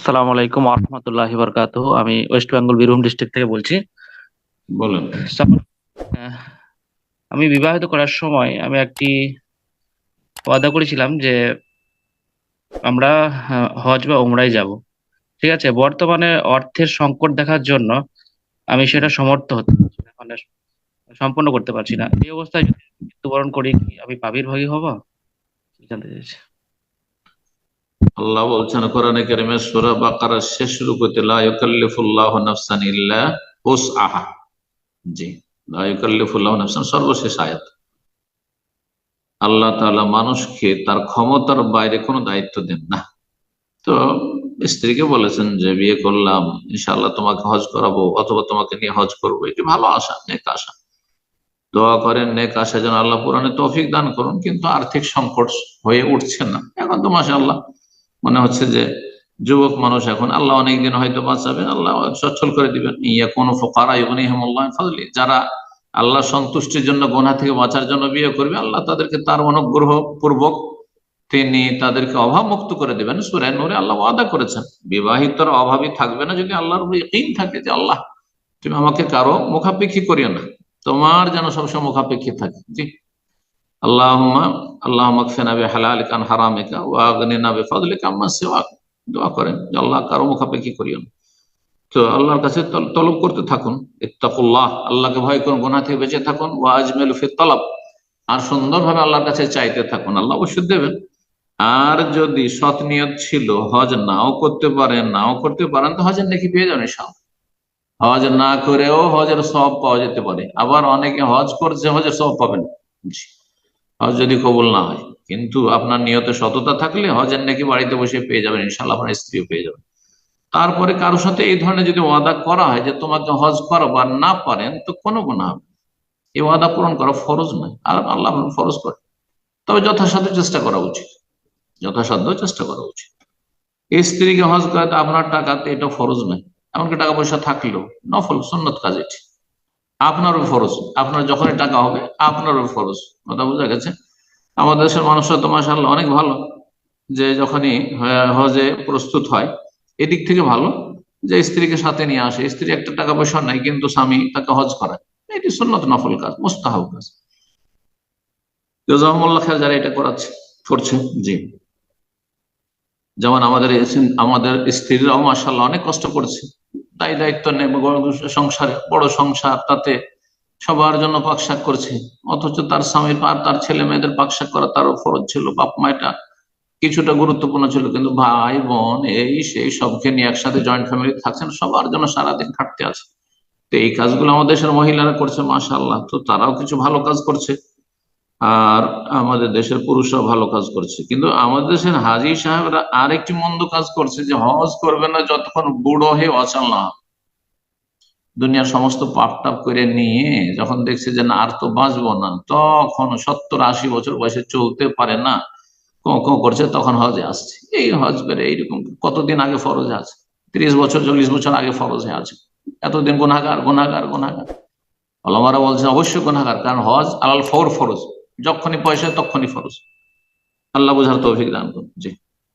আসসালামু আলাইকুম আহমতুল্লাহি বরকাত আমি ওয়েস্ট বেঙ্গল বীরভূম ডিস্ট্রিক্ট থেকে বলছি। বলেন। আমি বিবাহিত করার সময় আমি একটি ওয়াদা করেছিলাম যে আমরা হজ বা উমরায় যাব। ঠিক আছে? বর্তমানে অর্থের সংকট দেখার জন্য আমি সেটা সমর্থ হতে পারছি না, মানে সম্পূর্ণ করতে পারছি না। এই অবস্থায় যদি মৃত্যুবরণ করি আমি পাবির ভাগী হব? জানতে চাইছি। আল্লাহ বলছেন, কোরআনে কারিমে সূরা বাকারার শেষ রুকুতে, লা ইউকাল্লিফুল্লাহু নাফসান ইল্লা উসআহা জি, লা ইউকাল্লিফুল্লাহু নাফসান, সর্বশেষ আয়াত। আল্লাহ তাআলা মানুষকে তার ক্ষমতার বাইরে কোনো দায়িত্ব দেন না। তো স্ত্রীকে বলেছেন যে, বিয়ে করলাম, ইনশাআল্লাহ তোমাকে হজ করাবো, অথবা তোমাকে নিয়ে হজ করব। এটি ভালো আশা, নেক আশা। দোয়া করেন, নেক আশা যেন আল্লাহ পুরাণে তৌফিক দান করুন, কিন্তু আর্থিক সংকট হয়ে উঠছে না। এখন তো মাশাআল্লাহ মনে হচ্ছে যে যুবক মানুষ এখন আল্লাহ অনেকদিন হয়তো বাঁচাবেন আল্লাহ সচ্ছল করে দিবেন। ইয়া কোন ফোকারা ইবনিহিমুল্লাহ ফাজলি যারা আল্লাহ সন্তুষ্টির জন্য গোনা থেকে বাঁচার জন্য বিয়ে করবে, আল্লাহ তাদেরকে তার অনুগ্রহ পূর্বক তিনি তাদেরকে অভাব মুক্ত করে দেবেন। সুরায় নূরে আল্লাহ ওয়াদা করেছেন, বিবাহিতর অভাবই থাকবে না যদি আল্লাহর ইকিন থাকে যে আল্লাহ, তুমি আমাকে কারও মুখাপেক্ষী করিও না। তোমার যেন সবসময় মুখাপেক্ষী থাকে। জি। আল্লাহুম্মা আল্লাহ মাকফিনা বিহালালিকা আন হারামিকা ওয়া আগনিনা বিফাদলিকা আম্মা সিওয়াক। দোয়া করেন আল্লাহ কারও মুখাপেক্ষী করিও না। তো আল্লাহর কাছে তলব করতে থাকুন। ইত্তাকুল্লাহ, আল্লাহকে ভয় করুন, গুনাহ থেকে বেঁচে থাকুন। ওয়া আজমিলু ফি তলব, আর সুন্দরভাবে আল্লাহর কাছে চাইতে থাকুন। আল্লাহ অবশ্যই দেবেন। আর যদি সৎ নিয়ত ছিল, হজ নাও করতে পারেন নাও করতে পারেন, তো হজের নাকি পেয়ে যাবেন সব হজ না করেও হজের সব পাওয়া যেতে পারে। আবার অনেকে হজ করছে, হজের সব পাবেন জি। হজ যদি কবুল না হয়। কিন্তু আপনার নিয়তে সততা থাকলে হজের নাকি বাড়িতে বসে পেয়ে যাবেন ইনশাল্লাহ আপনার স্ত্রীও পেয়ে যাবেন। তারপরে কারোর সাথে এই ধরনের যদি ওয়াদা করা হয় যে তোমাকে হজ করো বা না পারেন, তো কোনো গুণা হবে এই ওয়াদা পূরণ করা ফরজ নয়। আর আল্লাহ ফরজ করে। তবে যথাসাধ্য চেষ্টা করা উচিত। যথাসাধ্য চেষ্টা করা উচিত। এই স্ত্রীকে হজ করাতে আপনার টাকাতে এটা ফরজ নয়। এমনকি টাকা পয়সা থাকলেও নফল সন্ন্যত কাজ এটি। আপনারও ফরজ। আপনার যখনই টাকা হবে, আপনারও ফরজ। কথা বোঝা গেছে? আমাদের দেশের মানুষরা তো মাসাল্লাহ অনেক ভালো। যে যখনই হজে প্রস্তুত হয়, এদিক থেকে ভালো। যে স্ত্রীকে সাথে নিয়ে আসে, স্ত্রী একটা টাকা পয়সা নাই কিন্তু স্বামী তাকে হজ করায়। এটি সুন্নত নফল কাজ, মোস্তাহাব কাজ। জাজাহুমুল্লাহ খেয়াল যারা এটা করাচ্ছে, করছে, জি। যেমন আমাদের আমাদের স্ত্রীরাও মাসাল্লাহ অনেক কষ্ট করছে। দায় দায়িত্ব নেবে সংসারে, বড় সংসার, তাতে সবার জন্য পাকশাক করছে। অথচ তার স্বামীর আর তার ছেলে মেয়েদের পাকশাক করা তারও ফরজ ছিল, বাপ মায়েটা কিছুটা গুরুত্বপূর্ণ ছিল, কিন্তু ভাই, বোন, এই, সেই সবকে নিয়ে একসাথে জয়েন্ট ফ্যামিলি থাকছেন, সবার জন্য সারাদিন খাটতে আছে। তো এই কাজগুলো আমাদের দেশের মহিলারা করছে মাসা আল্লাহ তো তারাও কিছু ভালো কাজ করছে। আর আমাদের দেশের পুরুষরাও ভালো কাজ করছে। কিন্তু আমাদের দেশের হাজি সাহেবরা আরেকটি মন্দ কাজ করছে যে হজ করবে না যতক্ষণ বুড়ো হয়ে অচল না। দুনিয়ার সমস্ত পাপ টাপ করে নিয়ে যখন দেখছে যে না, আর তো বাঁচবো না, তখন সত্তর আশি বছর বয়সে চলতে পারে না, কো কো করছে, তখন হজে আসছে। এই হজ করে এইরকম কতদিন আগে ফরজে আছে? ত্রিশ বছর, চল্লিশ বছর আগে ফরজে আছে। এতদিন গুনাগার গুনাগার গুনাগার আলমারা বলছে অবশ্যই গুনাগার কারণ হজ আলাল ফৌর ফরজ। যখনই পয়সা তখনই ফরজ। আল্লাহ বোঝার তো করুন। জি।